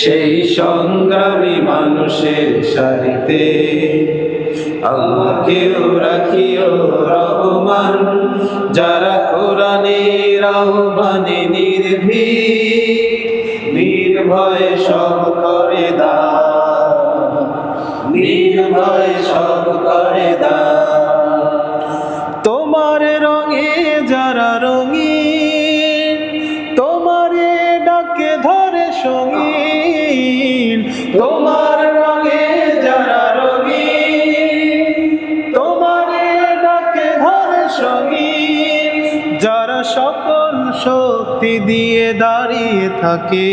সেই সংগ্রামী মানুষের সারিতে আমাকেও রাখিও রহমান, যারা কোরআনের আহ্বানে নির্ভীক, নির্ভয়ে সব করে দা নির্ভয়ে সব করে দা তোমার রঙে যারা রঙিন, তোমারে ডাকে ধরে সঙ্গীন তোমার রঙে যারা রঙিন তোমারে ডাকে ধরে সঙ্গীন যারা সকল শক্তি দিয়ে দাঁড়িয়ে থাকে,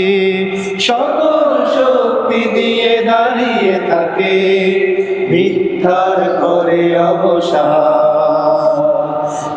সকল শক্তি দিয়ে দাঁড়িয়ে থাকে, মিথ্যার করে অবসান।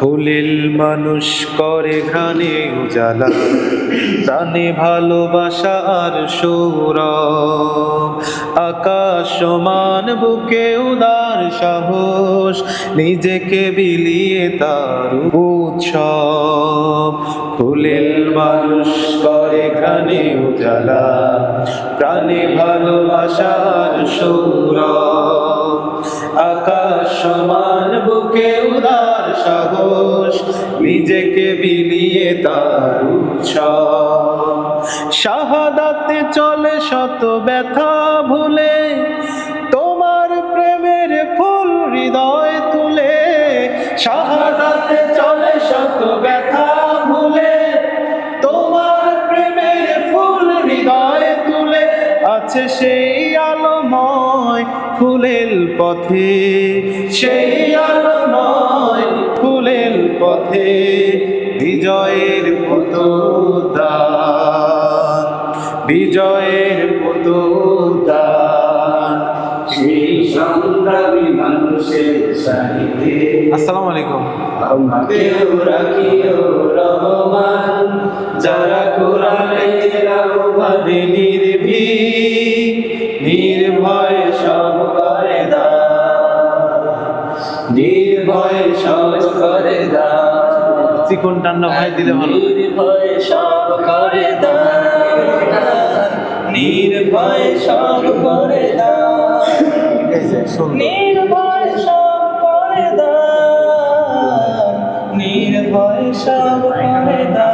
ফুলিল মানুষ করে ঘ্রাণে উজালা। প্রাণে ভালোবাসা আর সৌরভ। আকাশ সমান, বুকে উদার সাহস। নিজেকে বিলিয়ে তার উৎসব। ফুলিল মানুষ করে ঘ্রাণে উজালা। প্রাণে ভালোবাসা আর সৌরভ। আকাশ সমান, বুকে উদার সাহস, নিজেকে বিলিয়ে তার শাহাদাতে চলে শত ব্যথা ভুলে, তোমার প্রেমের ফুল হৃদয় তুলে। শাহাদাতে চলে শত ব্যথা ভুলে, তোমার প্রেমের ফুল হৃদয় তুলে। আছে সেই আলোময় ফুলের পথে। সেই আলো নয় ফুলের পথে বিজয়ের পুতুদান বিজয়ের পুতুদান সেই সংগ্রামী মানুষের সাহিত্যে আসসালামু আলাইকুম। আমাকেও রাখিও রহমান যারা কোরআনের আহ্বানে নির্ভীক নির্ভয় নির্ভয় সব করে দা চিকন ভাই দিলে ভালো। নির্ভয় সব করে দা নির্ভয় সব করে সব দান নির্ভয় সব করে দান